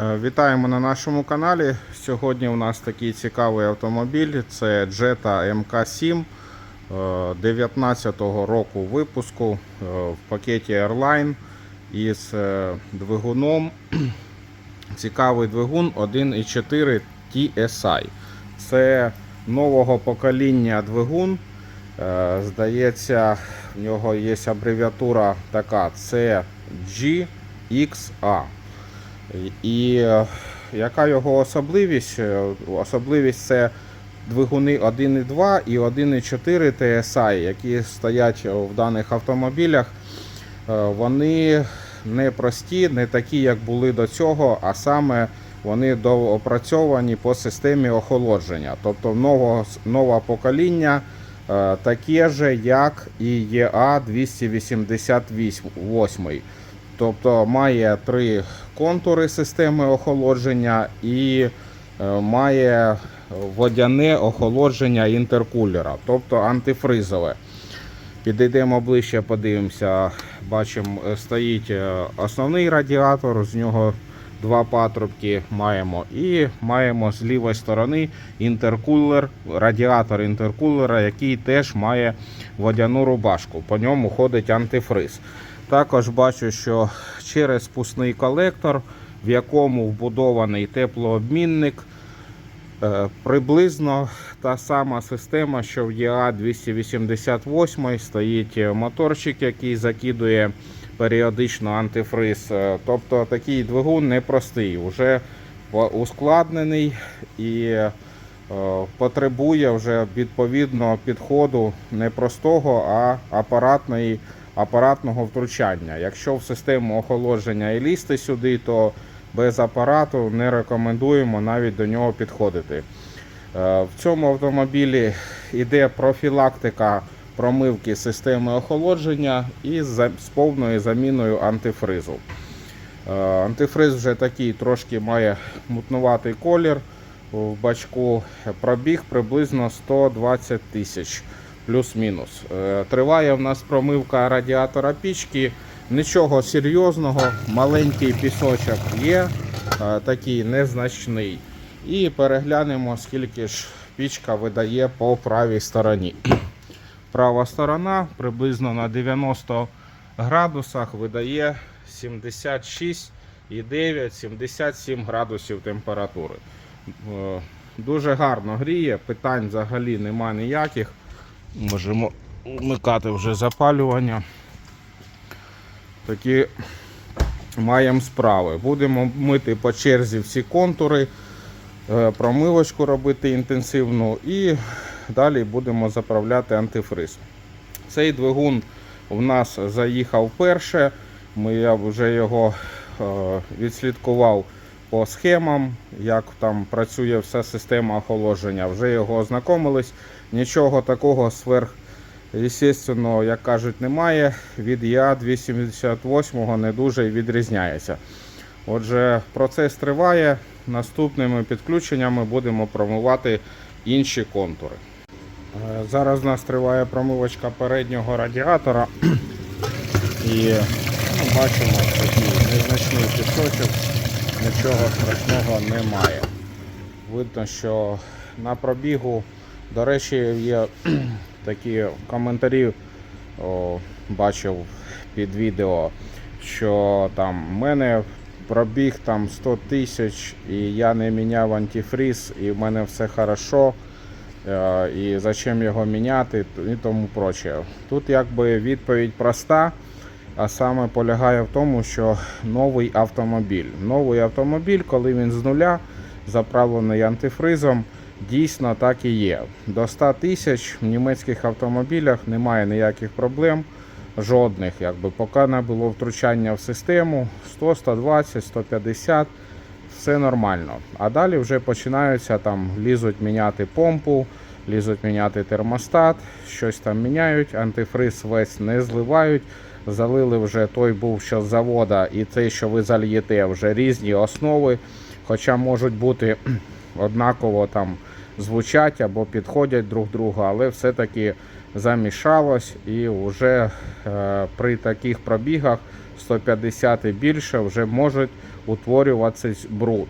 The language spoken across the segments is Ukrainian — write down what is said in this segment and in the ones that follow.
Е, Вітаємо на нашому каналі. Сьогодні у нас такий цікавий автомобіль. Це Jetta MK7 е, 19-го року випуску е, в пакеті Airline із е, двигуном. Цікавий двигун 1.4 TSI. Це нового покоління двигун. Здається, в нього є абревіатура така: це GXA. І яка його особливість? Е, Особливість це двигуни 1.2 і 1.4 TSI, які стоять в даних автомобілях. Е, Вони не прості, не такі, як були до цього, а саме вони доопрацьовані по системі охолодження. Тобто нового, нове покоління е, таке же, як і EA 288. Тобто має три контури системи охолодження і е, має водяне охолодження інтеркулера, тобто антифризове. Підійдемо ближче, подивимося. Бачимо, е, стоїть е, основний радіатор, з нього два патрубки маємо. І маємо з лівої сторони інтеркулер, радіатор інтеркулера, який теж має водяну рубашку. По ньому ходить антифриз. Також бачу, що через спусний колектор, в якому вбудований теплообмінник, е, приблизно та сама система, що в EA 288 стоїть моторчик, який закидує періодично антифриз. Е, Тобто такий двигун непростий, вже ускладнений і е, потребує вже відповідного підходу не простого, а апаратної апаратного втручання. Якщо в систему охолодження і лізти сюди, то без апарату не рекомендуємо навіть до нього підходити. Е, В цьому автомобілі йде профілактика промивки системи охолодження і з повною заміною антифризу. Е, Антифриз вже такий трошки має мутнуватий колір. В бачку пробіг приблизно 120 тисяч плюс-мінус. Е, Триває в нас промивка радіатора пічки. Нічого серйозного, маленький пісочок є, е, такий незначний. І переглянемо, скільки ж пічка видає по правій стороні. Права сторона приблизно на 90 градусах видає 76,9-77 градусів температури. Е, Дуже гарно гріє, питань взагалі нема ніяких. Можемо вмикати вже запалювання. Такі маємо справи. Будемо мити по черзі всі контури, е, промивочку робити інтенсивну і далі будемо заправляти антифриз. Цей двигун у нас заїхав перше. Ми, я вже його е, відслідкував по схемам, як там працює вся система охолодження. Вже його ознакомились. Нічого такого сверх естественного, як кажуть, немає. Від Я 288 не дуже відрізняється. Отже, процес триває. Наступними підключеннями будемо промивати інші контури. Е, Зараз у нас триває промивочка переднього радіатора. І ну, бачимо такий незначний пісочок, нічого страшного немає. Видно, що на пробігу, до речі, є такі коментарі, о, бачив під відео, що там в мене пробіг там 100 тисяч і я не міняв антифріз, і в мене все хорошо. е, І зачем його міняти і тому проче. Тут якби відповідь проста, а саме полягає в тому, що новий автомобіль. Новий автомобіль, коли він з нуля заправлений антифризом, дійсно так і є. До 100 тисяч в німецьких автомобілях немає ніяких проблем. Жодних, якби поки не було втручання в систему 100, 120, 150, все нормально. А далі вже починаються там лізуть міняти помпу, лізуть міняти термостат, щось там міняють, антифриз весь не зливають. Залили вже той був що з завода, і цей, що ви зальєте, вже різні основи. Хоча можуть бути однаково там звучать або підходять друг другу, але все-таки замішалось і вже е, при таких пробігах 150 і більше вже можуть утворюватись бруд.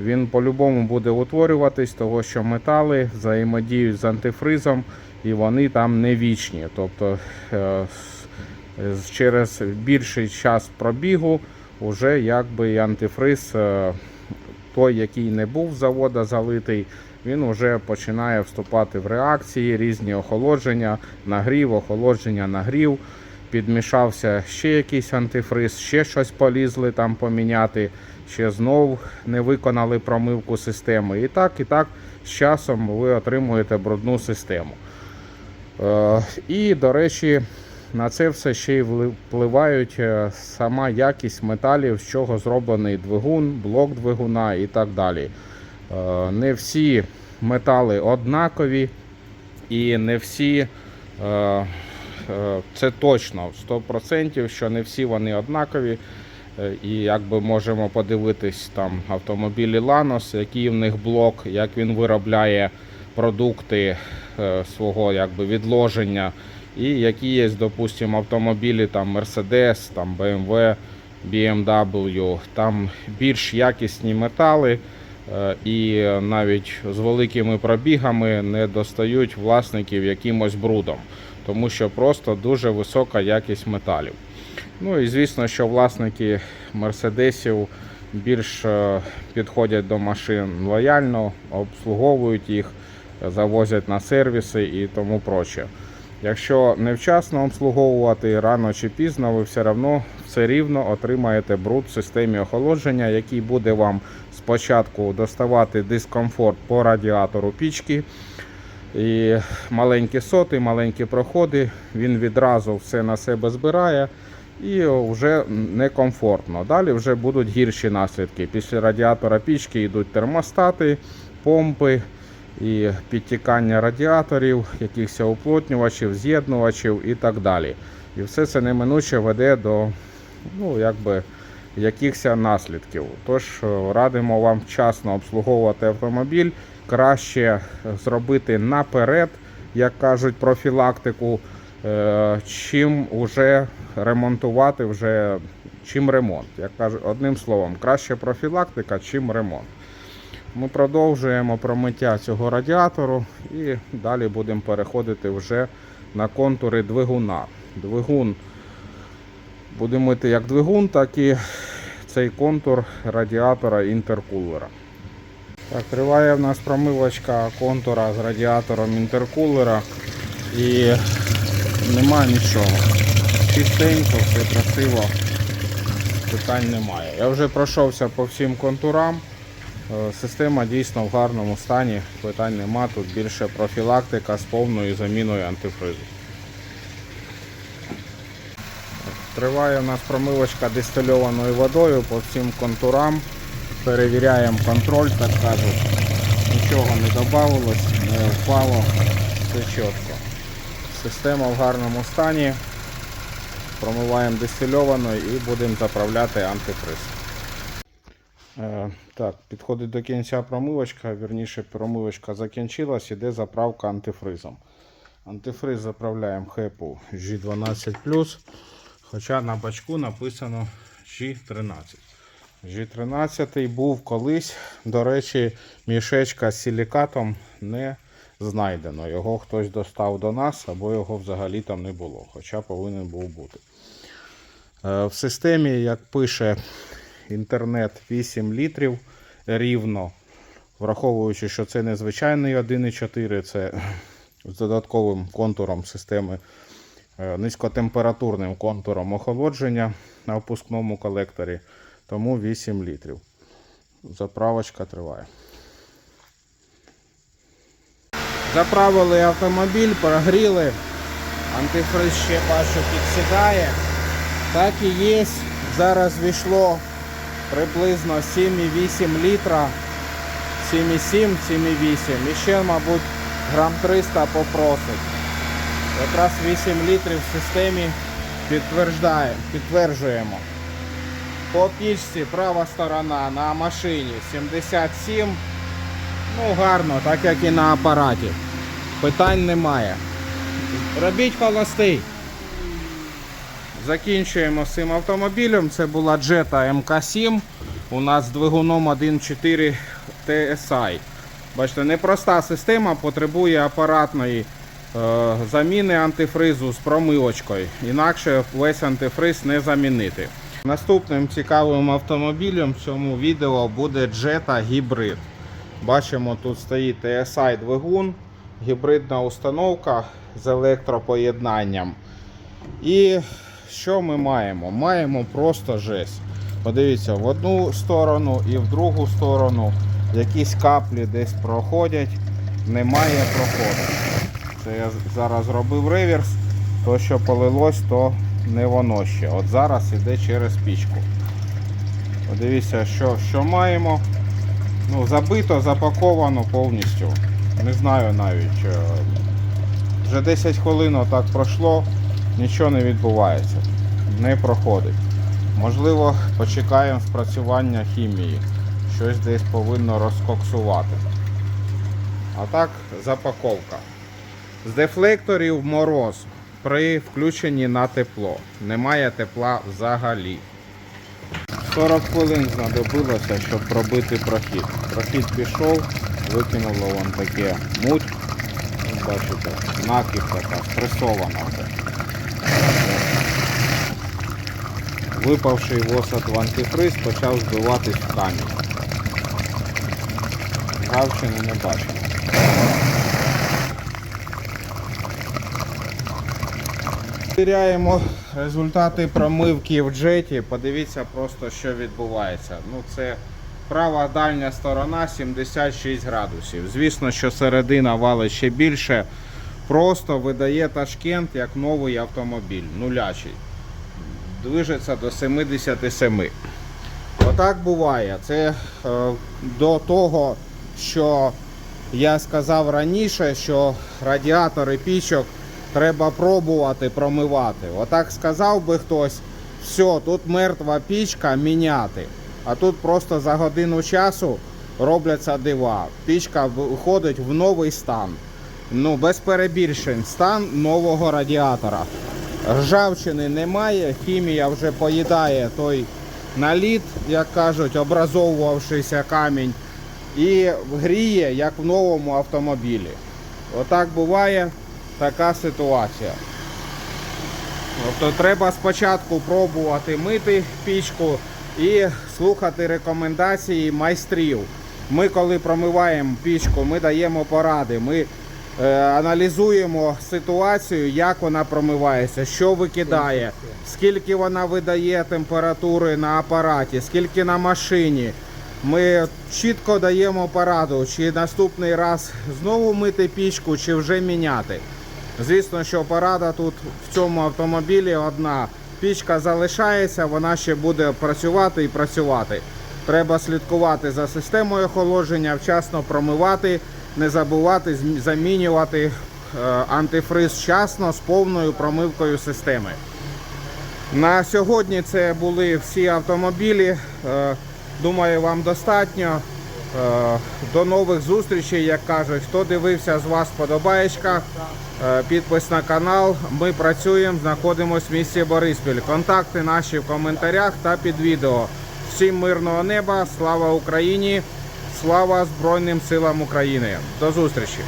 Він по-любому буде утворюватись, того що метали взаємодіють з антифризом і вони там не вічні. Тобто е, через більший час пробігу вже якби і антифриз, е, той, який не був завода залитий, він вже починає вступати в реакції, різні охолодження, нагрів, охолодження, нагрів. Підмішався ще якийсь антифриз, ще щось полізли там поміняти, ще знов не виконали промивку системи. І так, і так з часом ви отримуєте брудну систему. Е, І, до речі, на це все ще й впливають е, сама якість металів, з чого зроблений двигун, блок двигуна і так далі. Е, Не всі метали однакові і не всі. е, е, Це точно 100%, що не всі вони однакові. І якби можемо подивитись там автомобілі Lanos, який в них блок, як він виробляє продукти свого якби відложення, і які є, допустимо, автомобілі там Mercedes, там BMW, BMW, там більш якісні метали. Е, І навіть з великими пробігами не достають власників якимось брудом, тому що просто дуже висока якість металів. Ну і звісно, що власники мерседесів більш е, підходять до машин лояльно, обслуговують їх, завозять на сервіси і тому проче. Якщо невчасно обслуговувати рано чи пізно, ви все одно все рівно отримаєте бруд в системі охолодження, який буде вам спочатку доставати дискомфорт по радіатору пічки. І маленькі соти, маленькі проходи, він відразу все на себе збирає і вже некомфортно. Далі вже будуть гірші наслідки. Після радіатора пічки йдуть термостати, помпи і підтікання радіаторів, якихось уплотнювачів, з'єднувачів і так далі. І все це неминуче веде до ну, якби, якихось наслідків. Тож е, радимо вам вчасно обслуговувати автомобіль, краще зробити наперед, як кажуть, профілактику, е, чим уже ремонтувати вже чим ремонт. Як кажуть, одним словом, краще профілактика, чим ремонт. Ми продовжуємо промиття цього радіатору і далі будемо переходити вже на контури двигуна. Двигун будемо мити як двигун, так і цей контур радіатора інтеркулера. Так, триває в нас промивочка контура з радіатором інтеркулера і нема нічого. Чистенько, все красиво, питань немає. Я вже пройшовся по всім контурам. Е, Система дійсно в гарному стані, питань нема. Тут більше профілактика з повною заміною антифризу. Триває у нас промивочка дистильованою водою по всім контурам. Перевіряємо контроль, так кажуть. Нічого не додавалось, не впало, все чітко. Система в гарному стані. Промиваємо дистильованою і будемо заправляти антифриз. Так, підходить до кінця промивочка, вірніше промивочка закінчилась, іде заправка антифризом. Антифриз заправляємо хепу G12, хоча на бачку написано G13. G13 був колись, до речі, мішечка з силікатом не знайдено. Його хтось достав до нас, або його взагалі там не було, хоча повинен був бути. Е, В системі, як пише інтернет, 8 літрів рівно, враховуючи, що це не звичайний 1,4, це з додатковим контуром системи, е, низькотемпературним контуром охолодження на впускному колекторі, тому 8 літрів. Заправочка триває. Заправили автомобіль, прогріли. Антифриз ще бачу підсідає. Так і є. Зараз війшло приблизно 7,8 літра. 7,7, 7,8. І ще, мабуть, грам 300 попросить. Якраз 8 літрів в системі підтверджуємо. По пічці права сторона на машині 77. Ну, гарно, так як і на апараті. Питань немає. Робіть холостий. Закінчуємо з цим автомобілем. Це була Jetta MK7. у нас з двигуном 1.4 TSI. Бачите, непроста система, потребує апаратної е, заміни антифризу з промивочкою. Інакше весь антифриз не замінити. Наступним цікавим автомобілем в цьому відео буде Jetta Hybrid. Бачимо, тут стоїть TSI двигун, гібридна установка з електропоєднанням. І що ми маємо? Маємо просто жесть. Подивіться, в одну сторону і в другу сторону якісь каплі десь проходять, немає проходу. Це я зараз робив реверс, то що полилось, то не воно ще. От зараз іде через пічку. Подивіться, що, що маємо. Ну, забито, запаковано повністю. Не знаю навіть. е, Вже 10 хвилин отак пройшло, нічого не відбувається, не проходить. Можливо, почекаємо спрацювання хімії. Щось десь повинно розкоксувати. А так, запаковка. З дефлекторів мороз при включенні на тепло. Немає тепла взагалі. 40 хвилин знадобилося, щоб пробити прохід. Прохід пішов, викинуло вон таке муть. Бачите, накіп така спресована вже. Випавший в антифриз почав збиватись в камінь. Гавчини не бачимо. Перевіряємо результати промивки в джеті. Подивіться просто, що відбувається. Ну, це права дальня сторона 76 градусів. Звісно, що середина валить ще більше. Просто видає Ташкент як новий автомобіль, нулячий. Движеться до 77. Отак буває. Це е, до того, що я сказав раніше, що радіатори пічок треба пробувати промивати. Отак сказав би хтось, все, тут мертва пічка міняти. А тут просто за годину часу робляться дива. Пічка виходить в новий стан. Ну, без перебільшень, стан нового радіатора. Ржавчини немає, хімія вже поїдає той наліт, як кажуть, образовувавшийся камінь, і гріє, як в новому автомобілі. Отак буває така ситуація. Тобто треба спочатку пробувати мити пічку і слухати рекомендації майстрів. Ми, коли промиваємо пічку, ми даємо поради. Ми аналізуємо ситуацію, як вона промивається, що викидає, скільки вона видає температури на апараті, скільки на машині. Ми чітко даємо пораду, чи наступний раз знову мити пічку, чи вже міняти. Звісно, що порада тут в цьому автомобілі одна. Пічка залишається, вона ще буде працювати і працювати. Треба слідкувати за системою охолодження, вчасно промивати, не забувати замінювати е, антифриз вчасно з повною промивкою системи. На сьогодні це були всі автомобілі. Е, Думаю, вам достатньо. Е, До нових зустрічей, як кажуть. Хто дивився з вас подобаєчка, підпис на канал. Ми працюємо, знаходимося в місті Бориспіль. Контакти наші в коментарях та під відео. Всім мирного неба, слава Україні, слава Збройним силам України. До зустрічі!